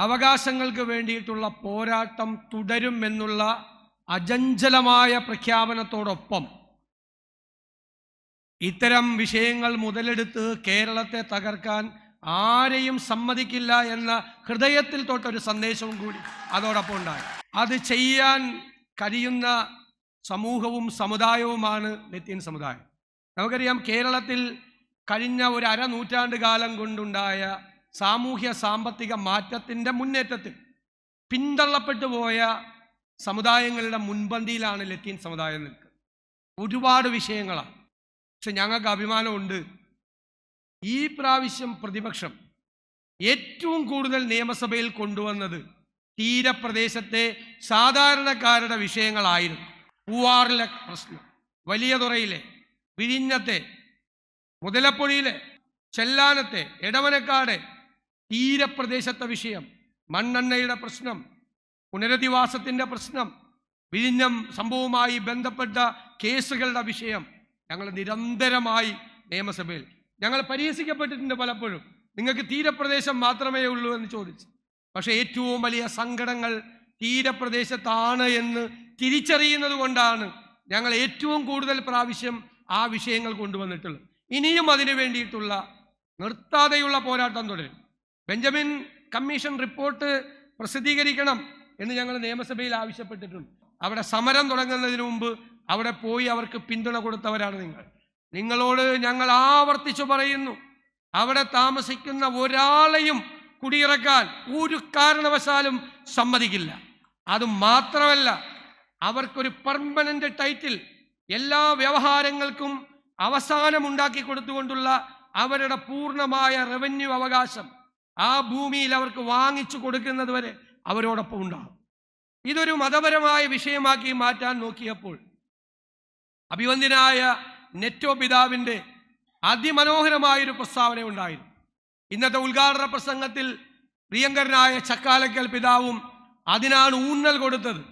അവകാശങ്ങൾക്ക് വേണ്ടിയിട്ടുള്ള പോരാട്ടം തുടരും എന്നുള്ള അജഞ്ചലമായ പ്രഖ്യാപനത്തോടൊപ്പം ഇത്തരം വിഷയങ്ങൾ മുതലെടുത്ത് കേരളത്തെ തകർക്കാൻ ആരെയും സമ്മതിക്കില്ല എന്ന ഹൃദയത്തിൽ തൊട്ടൊരു സന്ദേശവും കൂടി അതോടൊപ്പം ഉണ്ടായി. അത് ചെയ്യാൻ കഴിയുന്ന സമൂഹവും സമുദായവുമാണ് ലത്തീൻ സമുദായം. നമുക്കറിയാം കേരളത്തിൽ കഴിഞ്ഞ ഒരു അരനൂറ്റാണ്ട് കാലം കൊണ്ടുണ്ടായ സാമൂഹ്യ സാമ്പത്തിക മാറ്റത്തിന്റെ മുന്നേറ്റത്തിൽ പിന്തള്ളപ്പെട്ടു പോയ സമുദായങ്ങളുടെ മുൻപന്തിയിലാണ് ലത്തീൻ സമുദായം നിൽക്കുന്നത്. ഒരുപാട് വിഷയങ്ങളാണ്. പക്ഷെ ഞങ്ങൾക്ക് അഭിമാനമുണ്ട്. ഈ പ്രാവശ്യം പ്രതിപക്ഷം ഏറ്റവും കൂടുതൽ നിയമസഭയിൽ കൊണ്ടുവന്നത് തീരപ്രദേശത്തെ സാധാരണക്കാരുടെ വിഷയങ്ങളായിരുന്നു. പൂവാറിലെ പ്രശ്നം വലിയ തുറയിലെ വിഴിഞ്ഞത്തെ മുതലപ്പൊഴിയിലെ ചെല്ലാനത്തെ ഇടവനക്കാട് തീരപ്രദേശത്തെ വിഷയം മണ്ണെണ്ണയുടെ പ്രശ്നം പുനരധിവാസത്തിന്റെ പ്രശ്നം വിഴിഞ്ഞം സംഭവവുമായി ബന്ധപ്പെട്ട കേസുകളുടെ വിഷയം ഞങ്ങൾ നിരന്തരമായി നിയമസഭയിൽ ഞങ്ങൾ പരിഹസിക്കപ്പെട്ടിട്ടുണ്ട് പലപ്പോഴും. നിങ്ങൾക്ക് തീരപ്രദേശം മാത്രമേ ഉള്ളൂ എന്ന് ചോദിച്ചു. പക്ഷേ ഏറ്റവും വലിയ സങ്കടങ്ങൾ തീരപ്രദേശത്താണ് എന്ന് തിരിച്ചറിയുന്നത് കൊണ്ടാണ് ഞങ്ങൾ ഏറ്റവും കൂടുതൽ പ്രാവശ്യം ആ വിഷയങ്ങൾ കൊണ്ടുവന്നിട്ടുള്ളത്. ഇനിയും അതിനു വേണ്ടിയിട്ടുള്ള നിർത്താതെയുള്ള പോരാട്ടം തുടരും. ബെഞ്ചമിൻ കമ്മീഷൻ റിപ്പോർട്ട് പ്രസിദ്ധീകരിക്കണം എന്ന് ഞങ്ങൾ നിയമസഭയിൽ ആവശ്യപ്പെട്ടിട്ടുണ്ട്. അവിടെ സമരം തുടങ്ങുന്നതിന് മുമ്പ് അവിടെ പോയി അവർക്ക് പിന്തുണ കൊടുത്തവരാണ് നിങ്ങൾ. നിങ്ങളോട് ഞങ്ങൾ ആവർത്തിച്ചു പറയുന്നു. അവിടെ താമസിക്കുന്ന ഒരാളെയും കുടിയിറക്കാൻ ഒരു കാരണവശാലും സമ്മതിക്കില്ല. അത് മാത്രമല്ല അവർക്കൊരു പെർമനന്റ് ടൈറ്റിൽ എല്ലാ വ്യവഹാരങ്ങൾക്കും അവസാനമുണ്ടാക്കി കൊടുത്തുകൊണ്ടുള്ള അവരുടെ പൂർണമായ റവന്യൂ അവകാശം. ആ ഭൂമിയിൽ അവർക്ക് വാങ്ങിച്ചു കൊടുക്കുന്നത് വരെ അവരോടൊപ്പം ഉണ്ടാകും ഇതൊരു മതപരമായ വിഷയമാക്കി മാറ്റാൻ നോക്കിയപ്പോൾ അഭിവന്ദ്യനായ നെറ്റോ പിതാവിന്റെ അതിമനോഹരമായൊരു പ്രസ്താവന ഉണ്ടായിരുന്നു. ഇന്നത്തെ ഉദ്ഘാടന പ്രസംഗത്തിൽ പ്രിയങ്കരനായ ചക്കാലക്കൽ പിതാവും അതിനാണ് ഊന്നൽ കൊടുത്തത്.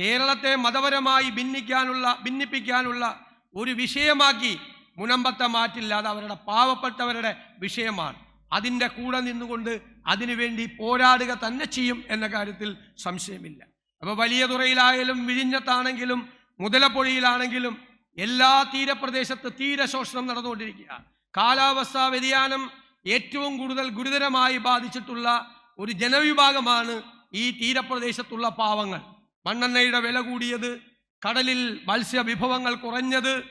കേരളത്തെ മതപരമായി ഭിന്നിക്കാനുള്ള ഭിന്നിപ്പിക്കാനുള്ള ഒരു വിഷയമാക്കി മുനമ്പത്തെ മാറ്റില്ല. അത് അവരുടെ പാവപ്പെട്ടവരുടെ വിഷയമാണ്. അതിന്റെ കൂടെ നിന്നുകൊണ്ട് അതിനുവേണ്ടി പോരാടുക തന്നെ ചെയ്യും എന്ന കാര്യത്തിൽ സംശയമില്ല. അപ്പോൾ വലിയ തുറയിലായാലും വിഴിഞ്ഞത്താണെങ്കിലും മുതലപ്പൊഴിയിലാണെങ്കിലും എല്ലാ തീരപ്രദേശത്ത് തീരശോഷണം നടന്നുകൊണ്ടിരിക്കുക. കാലാവസ്ഥാ വ്യതിയാനം ഏറ്റവും കൂടുതൽ ഗുരുതരമായി ബാധിച്ചിട്ടുള്ള ഒരു ജനവിഭാഗമാണ് ഈ തീരപ്രദേശത്തുള്ള പാവങ്ങൾ. മണ്ണെണ്ണയുടെ വില കൂടിയത് കടലിൽ മത്സ്യവിഭവങ്ങൾ കുറഞ്ഞത്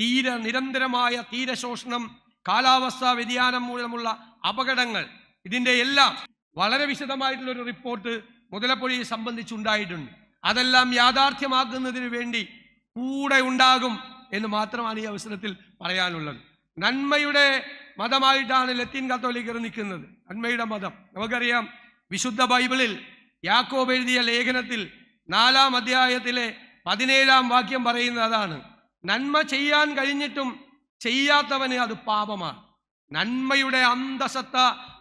തീര നിരന്തരമായ തീരശോഷണം കാലാവസ്ഥാ വ്യതിയാനം മൂലമുള്ള അപകടങ്ങൾ ഇതിന്റെ എല്ലാം വളരെ വിശദമായിട്ടുള്ള ഒരു റിപ്പോർട്ട് മുതലപ്പൊഴിയെ സംബന്ധിച്ചുണ്ടായിട്ടുണ്ട്. അതെല്ലാം യാഥാർത്ഥ്യമാക്കുന്നതിന് വേണ്ടി കൂടെ ഉണ്ടാകും എന്ന് മാത്രമാണ് ഈ അവസരത്തിൽ പറയാനുള്ളത്. നന്മയുടെ മതമായിട്ടാണ് ലത്തീൻ കത്തോലിക്കർ നിൽക്കുന്നത്. നന്മയുടെ മതം. നമുക്കറിയാം വിശുദ്ധ ബൈബിളിൽ യാക്കോബ് എഴുതിയ ലേഖനത്തിൽ നാലാം അധ്യായത്തിലെ പതിനേഴാം വാക്യം പറയുന്നത് അതാണ് നന്മ ചെയ്യാൻ കഴിഞ്ഞിട്ടും ചെയ്യാത്തവന് അത് പാപമാണ്. നന്മയുടെ അന്തസത്ത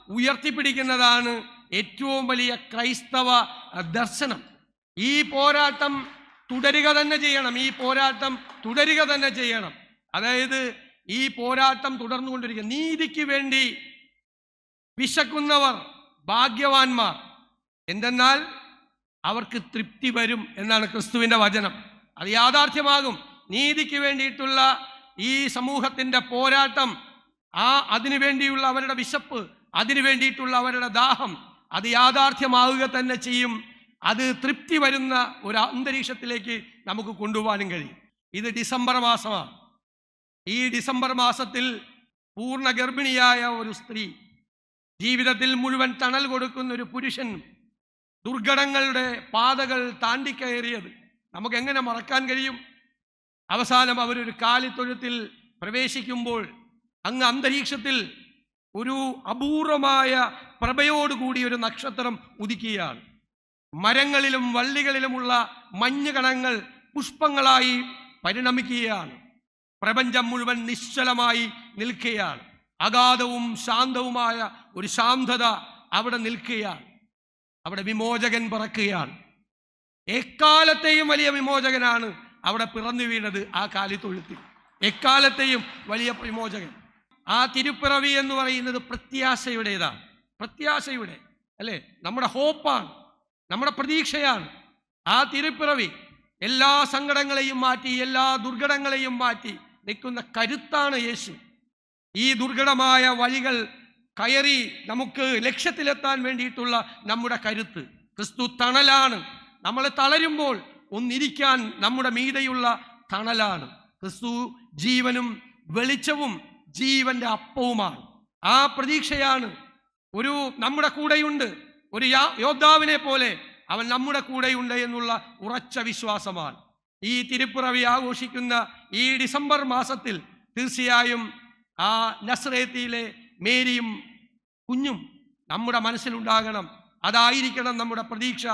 ഉയർത്തിപ്പിടിക്കുന്നതാണ് ഏറ്റവും വലിയ ക്രൈസ്തവ ദർശനം. ഈ പോരാട്ടം തുടരുക തന്നെ ചെയ്യണം. ഈ പോരാട്ടം തുടരുക തന്നെ ചെയ്യണം. അതായത് ഈ പോരാട്ടം തുടർന്നുകൊണ്ടിരിക്കുക. നീതിക്ക് വേണ്ടി വിശക്കുന്നവർ ഭാഗ്യവാന്മാർ. എന്തെന്നാൽ അവർക്ക് തൃപ്തി വരും എന്നാണ് ക്രിസ്തുവിന്റെ വചനം. അത് യാഥാർത്ഥ്യമാകും. നീതിക്ക് വേണ്ടിയിട്ടുള്ള ഈ സമൂഹത്തിന്റെ പോരാട്ടം ആ അതിനു വേണ്ടിയുള്ള അവരുടെ വിശപ്പ് അതിനു വേണ്ടിയിട്ടുള്ള അവരുടെ ദാഹം അത് യാഥാർത്ഥ്യമാവുക തന്നെ ചെയ്യും. അത് തൃപ്തി വരുന്ന ഒരു അന്തരീക്ഷത്തിലേക്ക് നമുക്ക് കൊണ്ടുപോകാനും കഴിയും. ഇത് ഡിസംബർ മാസമാണ്. ഈ ഡിസംബർ മാസത്തിൽ പൂർണ ഗർഭിണിയായ ഒരു സ്ത്രീ ജീവിതത്തിൽ മുഴുവൻ തണൽ കൊടുക്കുന്ന ഒരു പുരുഷൻ ദുർഘടങ്ങളുടെ പാതകൾ താണ്ടിക്കയറിയത് നമുക്ക് എങ്ങനെ മറക്കാൻ കഴിയും? അവസാനം അവരൊരു കാലിത്തൊഴുത്തിൽ പ്രവേശിക്കുമ്പോൾ അങ്ങ് അന്തരീക്ഷത്തിൽ ഒരു അപൂർവമായ പ്രഭയോടുകൂടി ഒരു നക്ഷത്രം ഉദിക്കുകയാണ്. മരങ്ങളിലും വള്ളികളിലുമുള്ള മഞ്ഞുകണങ്ങൾ പുഷ്പങ്ങളായി പരിണമിക്കുകയാണ്. പ്രപഞ്ചം മുഴുവൻ നിശ്ചലമായി നിൽക്കുകയാണ്. അഗാധവും ശാന്തവുമായ ഒരു ശാന്തത അവിടെ നിൽക്കുകയാണ്. അവിടെ വിമോചകൻ പിറക്കുകയാണ്. എക്കാലത്തെയും വലിയ വിമോചകനാണ് അവിടെ പിറന്നു വീണത് ആ കാലിത്തൊഴുത്തിൽ എക്കാലത്തെയും വലിയ വിമോചകൻ. ആ തിരുപ്പിറവി എന്ന് പറയുന്നത് പ്രത്യാശയുടേതാണ്. പ്രത്യാശയുടെ അല്ലേ? നമ്മുടെ ഹോപ്പാണ് നമ്മുടെ പ്രതീക്ഷയാണ്. ആ തിരുപ്പിറവി എല്ലാ സങ്കടങ്ങളെയും മാറ്റി എല്ലാ ദുർഘടങ്ങളെയും മാറ്റി നിൽക്കുന്ന കരുത്താണ് യേശു. ഈ ദുർഘടമായ വഴികൾ കയറി നമുക്ക് ലക്ഷ്യത്തിലെത്താൻ വേണ്ടിയിട്ടുള്ള നമ്മുടെ കരുത്ത്. ക്രിസ്തു തണലാണ്. നമ്മൾ തളരുമ്പോൾ ഒന്നിരിക്കാൻ നമ്മുടെ മീതയുള്ള തണലാണ്. ക്രിസ്തു ജീവനും വെളിച്ചവും ജീവന്റെ അപ്പവുമാണ്. ആ പ്രതീക്ഷയാണ്. ഒരു നമ്മുടെ കൂടെയുണ്ട്. ഒരു യോദ്ധാവിനെ പോലെ അവൻ നമ്മുടെ കൂടെയുണ്ട് എന്നുള്ള ഉറച്ച വിശ്വാസമാണ്. ഈ തിരുപ്പിറവി ആഘോഷിക്കുന്ന ഈ ഡിസംബർ മാസത്തിൽ തീർച്ചയായും ആ നസ്രേത്തിയിലെ മേരിയും കുഞ്ഞും നമ്മുടെ മനസ്സിലുണ്ടാകണം. അതായിരിക്കണം നമ്മുടെ പ്രതീക്ഷ.